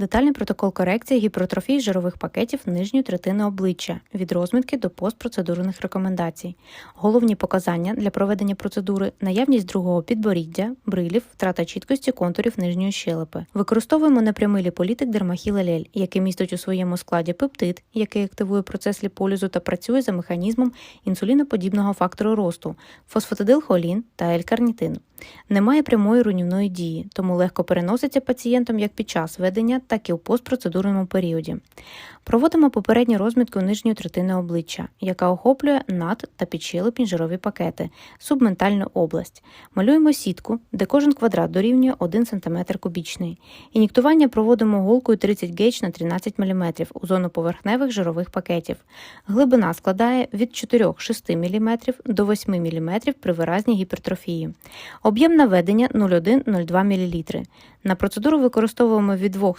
Детальний протокол корекції гіпертрофії жирових пакетів нижньої третини обличчя від розмітки до постпроцедурних рекомендацій. Головні показання для проведення процедури наявність другого підборіддя, брилів, втрата чіткості контурів нижньої щелепи. Використовуємо непрямий ліполітик дермахілелель, який містить у своєму складі пептид, який активує процес ліполізу та працює за механізмом інсуліноподібного фактору росту, фосфатидилхолін та L-карнітин. Немає прямої руйнівної дії, тому легко переноситься пацієнтом як під час ведення, так і у постпроцедурному періоді. Проводимо попередню розмітку нижньої третини обличчя, яка охоплює над та підщелепні жирові пакети, субментальну область. Малюємо сітку, де кожен квадрат дорівнює 1 см кубічний. Інjектування проводимо голкою 30 гейдж на 13 мм у зону поверхневих жирових пакетів. Глибина складає від 4-6 мм до 8 мм при виразній гіпертрофії. Об'єм наведення 0,1-0,2 мл. На процедуру використовуємо від 2